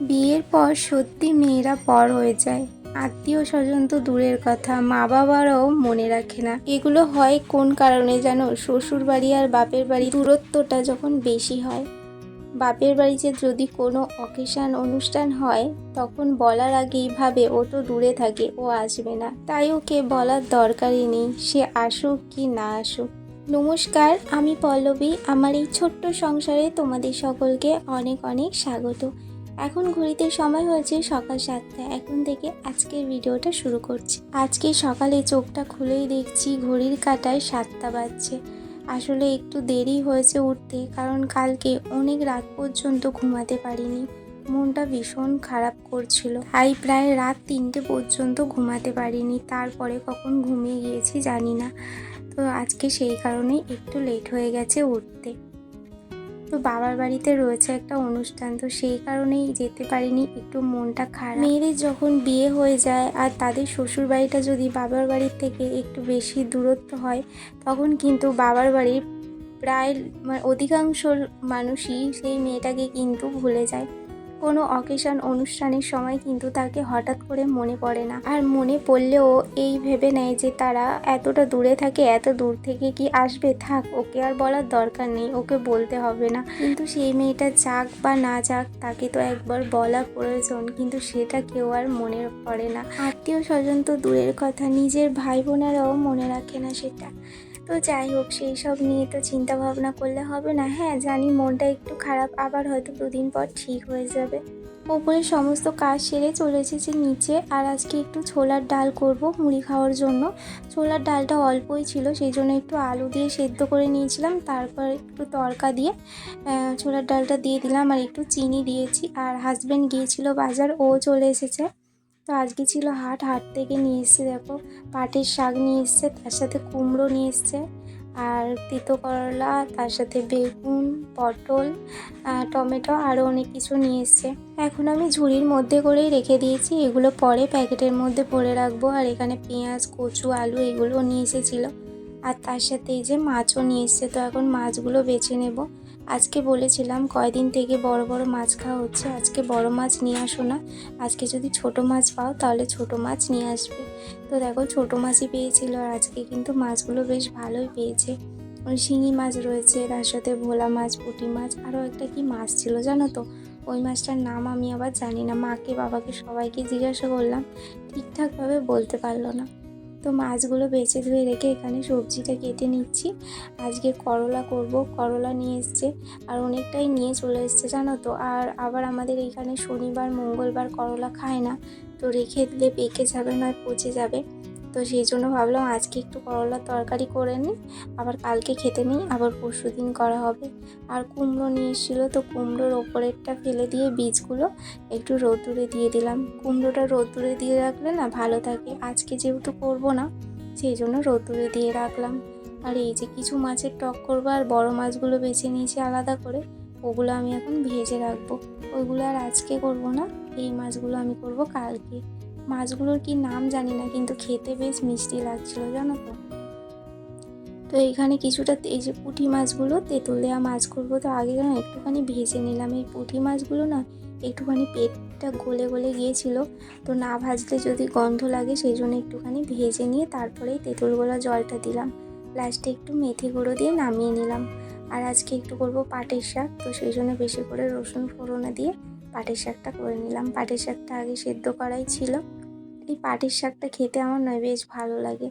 বিয়ের পর সত্যি মেয়েরা পর হয়ে যায়। আত্মীয় স্বজন তো দূরের কথা মা বাবারাও মনে রাখে না। এগুলো হয় কোন কারণে জানো? শ্বশুর বাড়ি আর বাপের বাড়ি দূরত্বটা যখন বেশি হয়, বাপের বাড়িতে যদি কোনো অকেশান অনুষ্ঠান হয়, তখন বলার আগেই ভাবে ও তো দূরে থাকে, ও আসবে না। তাই ওকে বলার দরকারই নেই, সে আসুক কি না আসুক। নমস্কার, আমি পল্লবী। আমার এই ছোট্ট সংসারে তোমাদের সকলকে অনেক অনেক স্বাগত। এখন ঘড়িতে সময় হয়েছে সকাল সাতটা এখন থেকে আজকের ভিডিওটা শুরু করছি। আজকে সকালে চোখটা খুলেই দেখছি ঘড়ির কাঁটায় সাতটা বাজছে। আসলে একটু দেরি হয়েছে উঠতে কারণ কালকে অনেক রাত পর্যন্ত ঘুমাতে পারিনি। মনটা ভীষণ খারাপ করছিল। তাই প্রায় রাত তিনটে পর্যন্ত ঘুমাতে পারিনি। তারপরে কখন ঘুমিয়ে গিয়েছি জানি না। তো আজকে সেই কারণেই একটু লেট হয়ে গেছে উঠতে। তো বাবার বাড়িতে রয়েছে একটা অনুষ্ঠান, তো সেই কারণেই যেতে পারিনি। একটু মনটা খারাপ। মেয়েদের যখন বিয়ে হয়ে যায় আর তাদের শ্বশুর বাড়িটা যদি বাবার বাড়ির থেকে একটু বেশি দূরত্ব হয়, তখন কিন্তু বাবার বাড়ির প্রায় মানে অধিকাংশ মানুষই সেই মেয়েটাকে কিন্তু ভুলে যায়। কোনো অকেশন অনুষ্ঠানের সময় কিন্তু তাকে হঠাৎ করে মনে পড়ে না। আর মনে পড়লেও এই ভেবে নেয় যে তারা এতটা দূরে থাকে, এত দূর থেকে কি আসবে? থাক, ওকে আর বলার দরকার নেই, ওকে বলতে হবে না। কিন্তু সেই মেয়েটা যাক বা না যাক, তাকে তো একবার বলা প্রয়োজন, কিন্তু সেটা কেউ আর মনে পড়ে না। আত্মীয় স্বজন তো দূরের কথা, নিজের ভাই বোনেরাও মনে রাখে না সেটা। তো যাই হোক, সেই সব নিয়ে তো চিন্তা ভাবনা করলে হবে না। হ্যাঁ জানি মনটা একটু খারাপ, আবার হয়তো দুদিন পর ঠিক হয়ে যাবে। ওপরে সমস্ত কাজ সেরে চলে এসেছে নিচে, আর আজকে একটু ছোলার ডাল করব মুড়ি খাওয়ার জন্য। ছোলার ডালটা অল্পই ছিল, সেই জন্য একটু আলু দিয়ে সেদ্ধ করে নিয়েছিলাম, তারপর একটু তড়কা দিয়ে ছোলার ডালটা দিয়ে দিলাম, আর একটু চিনি দিয়েছি। আর হাজব্যান্ড গিয়েছিল বাজার, ও চলে এসেছে। তো আজকে ছিল হাট হাট থেকে নিয়ে এসছে দেখো। পাটের শাক নিয়ে এসছে, তার সাথে কুমড়ো নিয়ে এসছে, আর তিতো করলা, তার সাথে বেগুন, পটল টমেটো আরও অনেক কিছু নিয়ে এসছে। এখন আমি ঝুড়ির মধ্যে করেই রেখে দিয়েছি, এগুলো পরে প্যাকেটের মধ্যে ভরে রাখব। আর এখানে পেঁয়াজ, কচু, আলু এগুলো নিয়ে এসেছিল। আর তার সাথে এই যে মাছও নিয়ে এসছে, তো এখন মাছগুলো বেছে নেব। আজকে বলেছিলাম কয়দিন থেকে বড় বড় মাছ খাওয়া হচ্ছে। আজকে বড় মাছ নিয়ে আসো না। আজকে যদি ছোট মাছ পাও তাহলে ছোট মাছ নিয়ে আসবে। তো দেখো ছোট মাছই পেয়েছিল আর আজকে কিন্তু মাছগুলো বেশ ভালোই পেয়েছে। ওই শিঙি মাছ রয়েছে, তার সাথে ভোলা মাছ, পুঁটি মাছ, আরও একটা কি মাছ ছিল জানো তো? ওই মাছটার নাম আমি আবার জানি না। মাকে, বাবাকে সবাইকে জিজ্ঞাসা করলাম, ঠিকঠাকভাবে বলতে পারল না। তো মাছগুলো বেছে ধুয়ে রেখে এখানে সবজিটা কেটে নিচ্ছি। আজকে করলা করব, করলা নিয়ে এসছে। আর অনেকটাই নিয়ে চলে এসছে, জানো তো? আর আবার আমাদের এখানে শনিবার, মঙ্গলবার করলা খায় না। তো রেখে দিলে পেকে যাবে নয়, পচে যাবে। তো সেই জন্য ভাবলাম আজকে একটু করলার তরকারি করে নিই, আবার কালকে খেতে নিই, আবার পরশু দিন করা হবে। আর কুমড়ো নিয়ে এসেছিল, তো কুমড়োর ওপরেরটা ফেলে দিয়ে বীজগুলো একটু রোদ্দুরে দিয়ে দিলাম। কুমড়োটা রোদ্দুরে দিয়ে রাখলে না ভালো থাকে, আজকে যেহেতু করব না, সেই জন্য রোদ্দুরে দিয়ে রাখলাম। আর এই যে কিছু মাছের টক করব আর বড় মাছগুলো বেছে নিয়েছি আলাদা করে, ওগুলো আমি এখন ভেজে রাখব। ওইগুলো আর আজকে করব না, এই মাছগুলো আমি করব কালকে। মাছগুলোর কি নাম জানি না, কিন্তু খেতে বেশ মিষ্টি লাগছিল, জানো তো। তো এইখানে কিছুটা এই যে পুঁটি মাছগুলো, তেঁতুল দেওয়া মাছ করব, তো আগে না একটুখানি ভেজে নিলাম। এই পুঁটি মাছগুলো না, একটুখানি পেটটা গলে গলে গিয়েছিল, তো না ভাজলে যদি গন্ধ লাগে, সেই জন্য একটুখানি ভেজে নিয়ে তারপরেই তেঁতুল গোলা জলটা দিলাম। লাস্টে একটু মেথি গুঁড়ো দিয়ে নামিয়ে নিলাম। আর আজকে একটু করব পাটের শাক, তো সেই জন্য বেশি করে রসুন ফোড়নে দিয়ে পাটের শাকটা করে নিলাম। পাটের শাকটা আগে সেদ্ধ করাই ছিল। এই পাটির শাকটা খেতে আমার নয়, বেশ ভালো লাগে।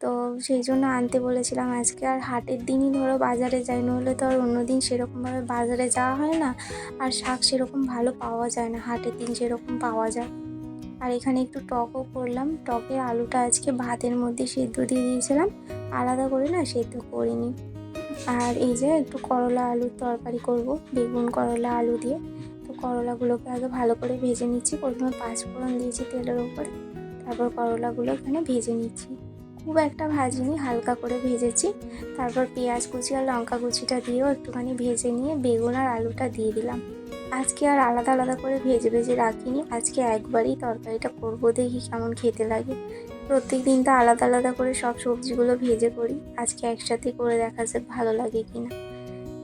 তো সেই জন্য আনতে বলেছিলাম আজকে। আর হাটের দিনই ধরো বাজারে যাই, নইলে তো আর অন্য দিন সেরকমভাবে বাজারে যাওয়া হয় না। আর শাক সেরকম ভালো পাওয়া যায় না, হাটের দিন যেরকম পাওয়া যায়। আর এখানে একটু টকও করলাম। টকের আলুটা আজকে ভাতের মধ্যে সেদ্ধ দিয়ে দিয়েছিলাম। আলাদা করে না সেদ্ধ করিনি। আর এই যে একটু করলা আলুর তরকারি করব, বেগুন, করলা, আলু দিয়ে। তো করলাগুলোকে আগে ভালো করে ভেজে নিচ্ছি। প্রথমে পাঁচ ফোড়ন দিয়েছি তেলের উপরে। তারপর করলাগুলো এখানে ভেজে নিচ্ছি। খুব একটা ভাজিনি, হালকা করে ভেজেছি। তারপর পেঁয়াজ কুচি আর লঙ্কা কুচিটা দিয়েও একটুখানি ভেজে নিয়ে বেগুন আর আলুটা দিয়ে দিলাম। আজকে আর আলাদা আলাদা করে ভেজে ভেজে রাখিনি। আজকে একবারই তরকারিটা করব দেখি কেমন খেতে লাগে। প্রত্যেক দিন তো আলাদা আলাদা করে সব সবজিগুলো ভেজে করি। আজকে একসাথে করে দেখা যাক ভালো লাগে কিনা।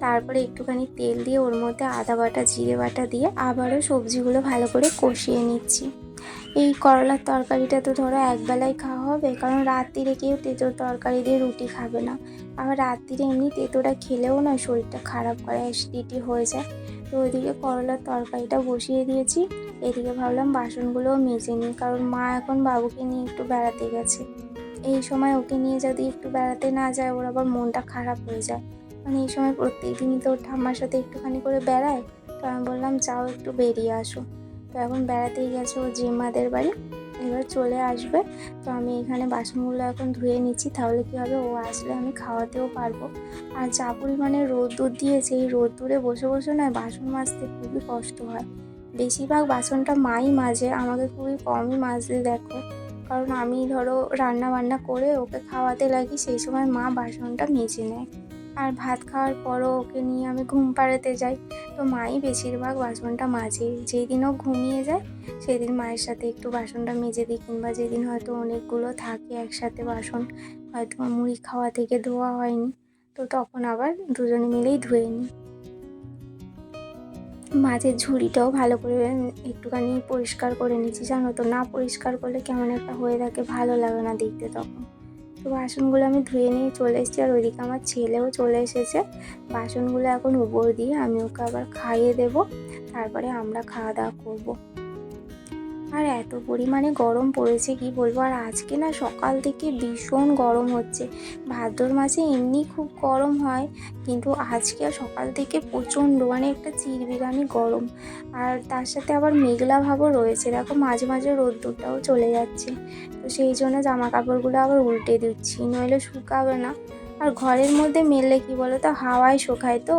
তারপরে একটুখানি তেল দিয়ে ওর মধ্যে আদা বাটা, জিরে বাটা দিয়ে আবারও সবজিগুলো ভালো করে কষিয়ে নিচ্ছি। এই করলার তরকারিটা তো ধরো একবেলাই খাওয়া হবে, কারণ রাত্রিরে কেউ তেঁতোর তরকারি দিয়ে রুটি খাবে না। আবার রাত্রিরে এমনি তেঁতোটা খেলেও না শরীরটা খারাপ করে, অ্যাসিডিটি হয়ে যায়। তো ওইদিকে করলার তরকারিটা বসিয়ে দিয়েছি, এদিকে ভাবলাম বাসনগুলোও মেজে নিই, কারণ মা এখন বাবুকে নিয়ে একটু বেড়াতে গেছে। এই সময় ওকে নিয়ে যদি একটু বেড়াতে না যায়, ওর আবার মনটা খারাপ হয়ে যায়। মানে এই সময় প্রত্যেক দিনই তো ঠাম্মার সাথে একটুখানি করে বেড়ায়, তো আমি বললাম, যাও একটু বেরিয়ে আসো। তো এখন বেড়াতেই গেছে ও জিম্মাদের বাড়ি। এবার চলে আসবে। তো আমি এখানে বাসনগুলো এখন ধুয়ে নিচ্ছি, তাহলে কী হবে? ও আসলে আমি খাওয়াতেও পারব। আর যা পরিমাণে রোদ্দুর দিয়েছে, এই রোদ্দুরে বসে বসে নয়, বাসন মাজতে খুবই কষ্ট হয়। বেশিরভাগ বাসনটা মাই মাজে, আমাকে খুবই কমই মাজতে দেখো। কারণ আমি ধরো রান্না বান্না করে ওকে খাওয়াতে লাগি, সেই সময় মা বাসনটা মেজে নেয়। আর ভাত খাওয়ার পরও ওকে নিয়ে আমি ঘুম পাড়াতে যাই। তো মাই বেশিরভাগ বাসনটা মাজে যেই দিন ও ঘুমিয়ে যায়, সেদিন মায়ের সাথে একটু বাসনটা মেজে দিই কিংবা যেদিন হয়তো অনেকগুলো থাকে একসাথে বাসন, হয়তো মুড়ি খাওয়া থেকে ধোয়া হয়নি, তো তখন আবার দুজনে মিলেই ধুয়ে নিই। মাছের ঝুড়িটাও ভালো করে একটুখানি পরিষ্কার করে নিচ্ছি জানো তো, না পরিষ্কার করলে কেমন একটা হয়ে থাকে, ভালো লাগে না দেখতে তখন। তো বাসনগুলো আমি ধুয়ে নিয়ে চলে এসেছি। আর ওইদিকে আমার ছেলেও চলে এসেছে। বাসনগুলো এখন উপর দিয়ে আমি ওকে আবার খাইয়ে দেবো। তারপরে আমরা খাওয়া দাওয়া করব। আর এত পরিমাণে গরম পড়েছে, কি বলব? আর আজকে না সকাল থেকে ভীষণ গরম হচ্ছে। ভাদ্র মাসে এমনি খুব গরম হয়, কিন্তু আজকে সকাল থেকে প্রচণ্ড মানে একটা চিরবিরানি গরম। আর তার সাথে আবার মেঘলা ভাবও রয়েছে। দেখো মাঝে মাঝে রোদ্দুরটাও চলে যাচ্ছে। তো সেই জন্য জামা কাপড়গুলো আবার উল্টে দিচ্ছি, নইলে শুকাবে না। আর ঘরের মধ্যে মেললে কি বলো তো হাওয়ায় শুকায় তো।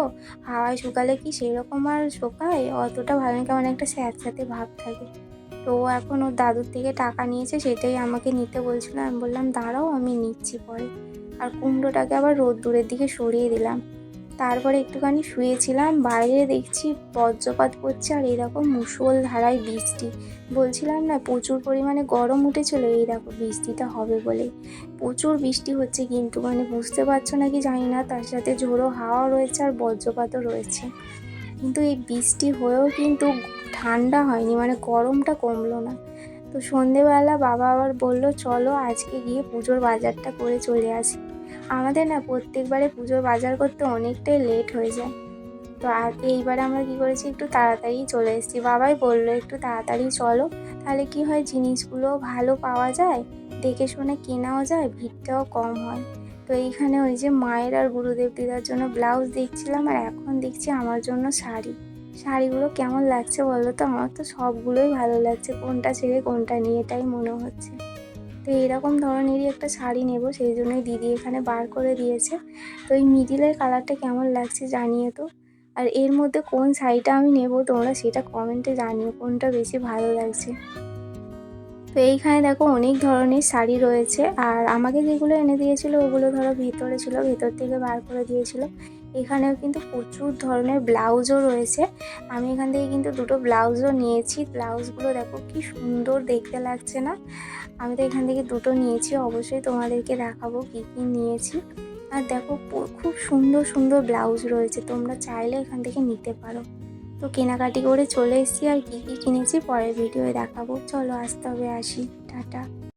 হাওয়ায় শুকালে কি সেরকম আর শুকায়? অতটা ভালো না, কেমন একটা স্যাঁতস্যাঁতে ভাব থাকে। তো ও এখন ওর দাদুর থেকে টাকা নিয়েছে, সেটাই আমাকে নিতে বলছিল। আমি বললাম, দাঁড়াও, আমি নিচ্ছি পরে। আর কুমড়োটাকে আবার রোদ্দুরের দিকে সরিয়ে দিলাম। তারপরে একটুখানি শুয়েছিলাম, বাইরে দেখছি বজ্রপাত পড়ছে আর এরকম মুসল ধারায় বৃষ্টি। বলছিলাম, না, প্রচুর পরিমাণে গরম উঠেছিল, এই দেখো বৃষ্টিটা হবে বলে। প্রচুর বৃষ্টি হচ্ছে কিন্তু মানে বুঝতে পারছ নাকি জানি না, তার সাথে ঝোড়ো হাওয়া রয়েছে আর বজ্রপাতও রয়েছে। কিন্তু এই বৃষ্টি হয়েও কিন্তু ঠান্ডা হয়নি মানে গরমটা কমলো না। তো সন্ধেবেলা বাবা আবার বলল, চলো আজকে গিয়ে পুজোর বাজারটা করে চলে আসি। আমাদের না প্রত্যেকবারে পুজোর বাজার করতে অনেকটাই লেট হয়ে যায়। তো আর এইবারে আমরা কী করেছি, একটু তাড়াতাড়ি চলে এসেছি। বাবাই বলল, একটু তাড়াতাড়ি চলো, তাহলে কি হয় জিনিসগুলো ভালো পাওয়া যায়, দেখে শুনে কেনাও যায়, ভিড়টাও কম হয়। তো এইখানে ওই যে মায়ের আর গুরুদেব দিদার জন্য ব্লাউজ দেখছিলাম আর এখন দেখছি আমার জন্য শাড়ি। শাড়িগুলো কেমন লাগছে বলো তো? আমার তো সবগুলোই ভালো লাগছে, কোনটা ছেড়ে কোনটা নিয়ে, এটাই মনে হচ্ছে। তো এরকম ধরনেরই একটা শাড়ি নেব, সেই জন্যই দিদি এখানে বার করে দিয়েছে। তো এই মিডিলের কালারটা কেমন লাগছে জানিয়ে তো? আর এর মধ্যে কোন শাড়িটা আমি নেব তোমরা সেটা কমেন্টে জানিও, কোনটা বেশি ভালো লাগছে। তো এইখানে দেখো অনেক ধরনের শাড়ি রয়েছে আর আমাকে যেগুলো এনে দিয়েছিল ওগুলো ধরো ভেতরে ছিল, ভেতর থেকে বার করে দিয়েছিল। এখানেও কিন্তু প্রচুর ধরনের ব্লাউজও রয়েছে। আমি এখান থেকে কিন্তু দুটো ব্লাউজও নিয়েছি। ব্লাউজগুলো দেখো কি সুন্দর দেখতে লাগছে না? আমি তো এখান থেকে দুটো নিয়েছি, অবশ্যই তোমাদেরকে দেখাবো কী কী নিয়েছি। আর দেখো খুব সুন্দর সুন্দর ব্লাউজ রয়েছে, তোমরা চাইলে এখান থেকে নিতে পারো। তো কেনাকাটি করে চলে এসেছি আর কী কী কিনেছি পরের ভিডিওয়ে দেখাবো। চলো আসতে হবে আসি। টাটা।